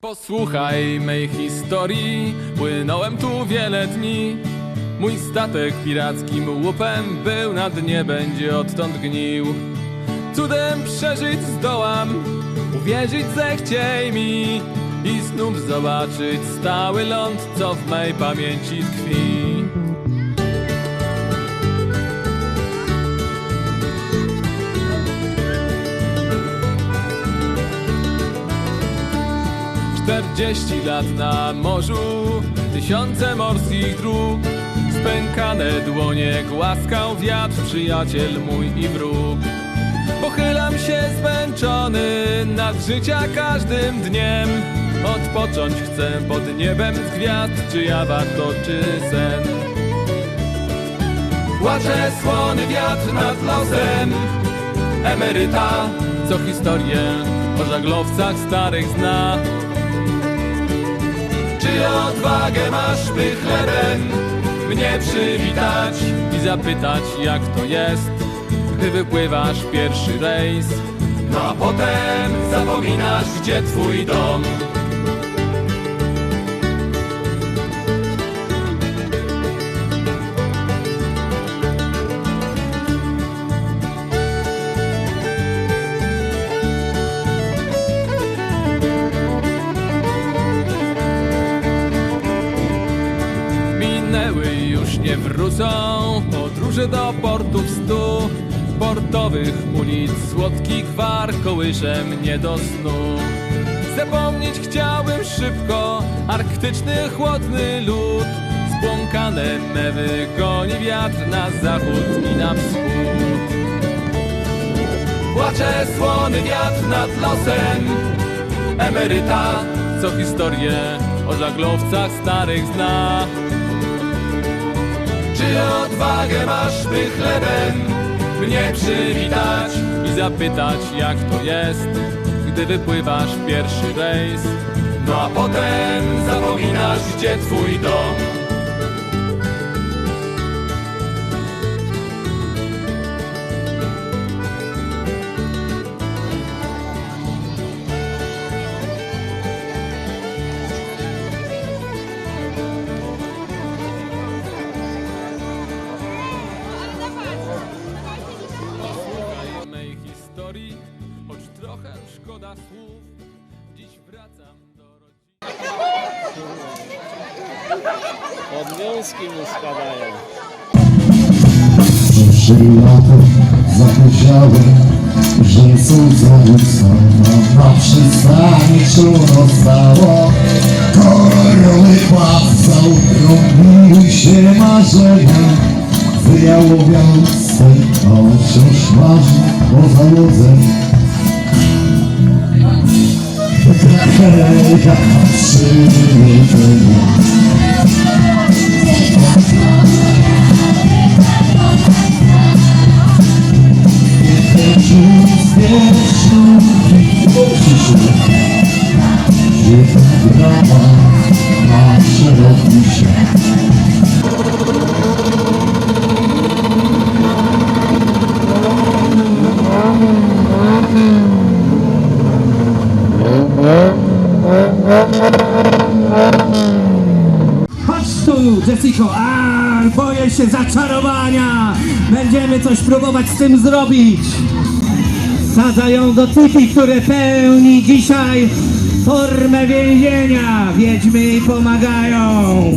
Posłuchaj mej historii, płynąłem tu wiele dni. Mój statek pirackim łupem był na dnie, będzie odtąd gnił. Cudem przeżyć zdołam, uwierzyć zechciej mi i znów zobaczyć stały ląd, co w mej pamięci tkwi. Czterdzieści lat na morzu, tysiące morskich dróg, spękane dłonie głaskał wiatr, przyjaciel mój i wróg. Pochylam się zmęczony nad życia każdym dniem. Odpocząć chcę pod niebem z gwiazd, czy jawa to czy sen. Płacze słony wiatr nad losem emeryta, co historię o żaglowcach starych zna. Czy odwagę masz, by chlebem mnie przywitać i zapytać, jak to jest, gdy wypływasz pierwszy rejs? No a potem zapominasz, gdzie twój dom. Minęły już nie wrócą. Podróże do portów stu Portowych ulic słodkich gwar kołysze mnie do snu. Zapomnieć chciałem szybko arktyczny chłodny lód Spłąkane mewy goni wiatr na zachód i na wschód. Płacze słony wiatr nad losem. Emeryta, co historię o żaglowcach starych zna Odwagę masz, by chlebem mnie przywitać I zapytać, jak to jest, gdy wypływasz pierwszy rejs. No a potem zapominasz, gdzie twój dom Podwiązki mu spadają. Przyszły lato, zapomniałem, że są zarzucona na przystani czółno stało. Kolorowy pławca utrąbiły się marzenia, wyjałowiał swej, a wciąż marzy o załodze. Hej, jaka Mm-hmm. Tu, Jessico! Boję się zaczarowania! Będziemy coś próbować z tym zrobić! Sadza ją do cyki, które pełni dzisiaj formę więzienia! Wiedźmy pomagają!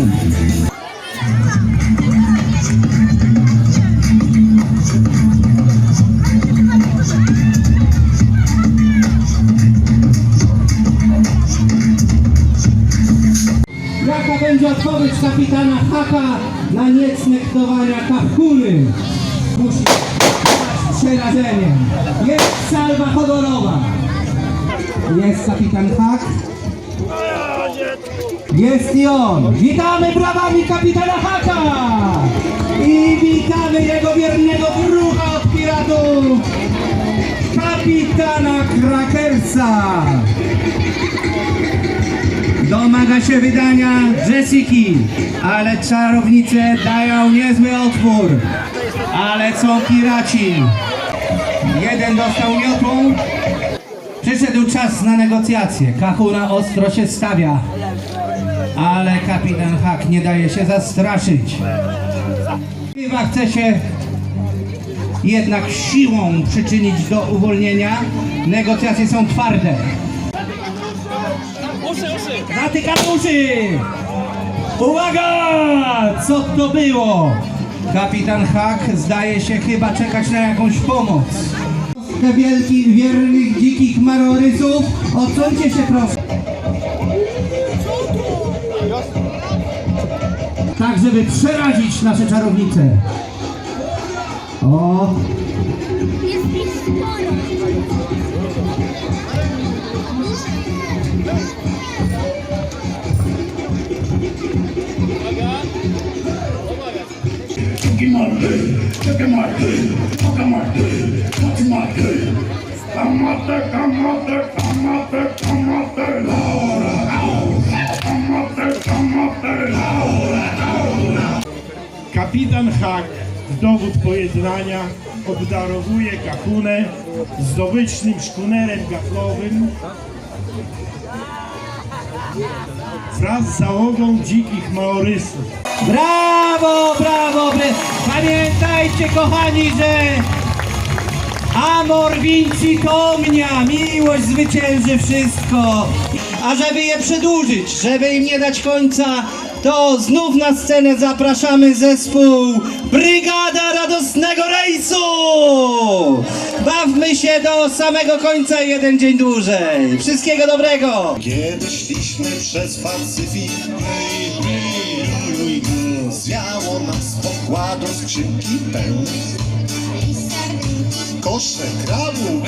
Haka na niecne ktowania kapkuny? Musi być przerażeniem. Jest salwa honorowa. Jest kapitan Hak. Jest i on. Witamy brawami kapitana Haka. I witamy jego wiernego wróga od piratów. Kapitana Krakersa. Domaga się wydania Jessiki, ale czarownice dają niezły otwór. Ale są piraci. Jeden dostał miotłą, Przyszedł czas na negocjacje. Kahuna ostro się stawia. Ale kapitan Hak nie daje się zastraszyć. Chyba chce się jednak siłą przyczynić do uwolnienia. Negocjacje są twarde. Zatykam uszy! Uwaga! Co to było? Kapitan Hak zdaje się chyba czekać na jakąś pomoc. Te wielkich, wiernych, dzikich marorysów, odsuńcie się proszę. Tak, żeby przerazić nasze czarownice. O, Jest ich sporo. Kapitan Hak w dowód pojednania obdarowuje Kahunę zdobycznym szkunerem gaflowym wraz z załogą dzikich maorysów. Brawo, brawo! bry- Pamiętajcie, kochani, że Amor vinci omnia, miłość zwycięży wszystko. A żeby je przedłużyć, żeby im nie dać końca, to znów na scenę zapraszamy zespół Brygada Radosnego Rejsu! Bawmy się do samego końca jeden dzień dłużej. Wszystkiego dobrego! Kiedy szliśmy przez Pacyfik, zwiało nas pokładu skrzynki pełne. Kosze krabu,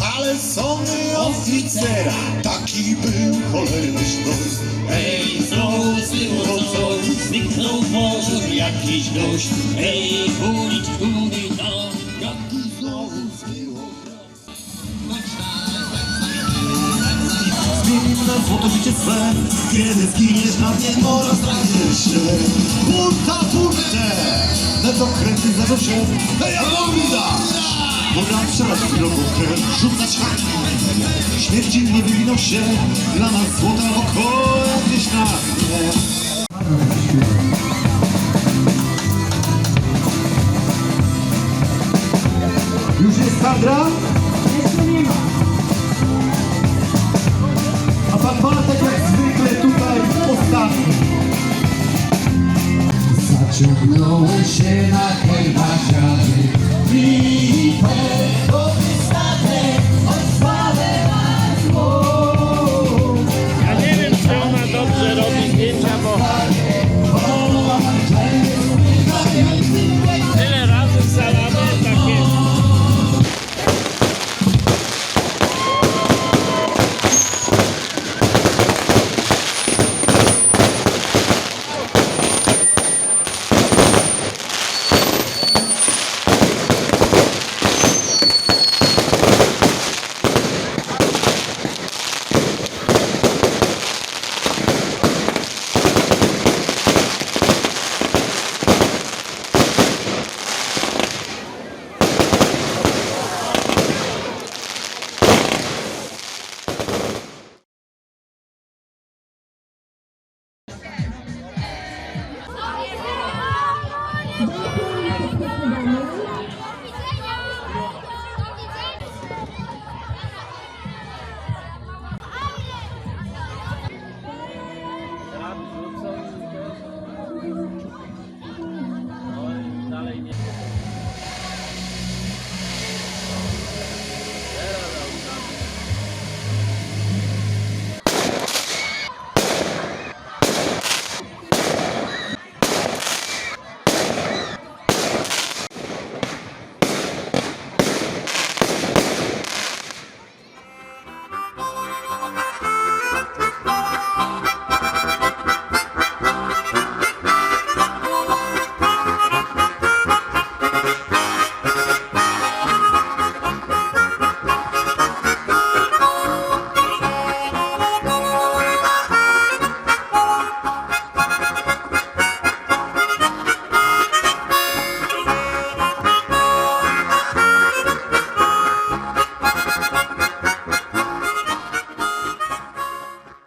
kalesony oficera. Taki był cholerny sztos. Ej, znowu zło co, zniknął w morzu jakiś gość. Ej, kulić, kulić, no, Złoto życie swe, kiedy zginiesz na dnie mora, znajdziesz się. Kurta, turte, lecą kręty za się. Hej, Amorida! Woda przerazić drogą rzucać haki. Śmierci nie wywinął się, dla nas złota około gdzieś na dnie. Już jest Sandra? Zaciągnąłem się na herbaciany i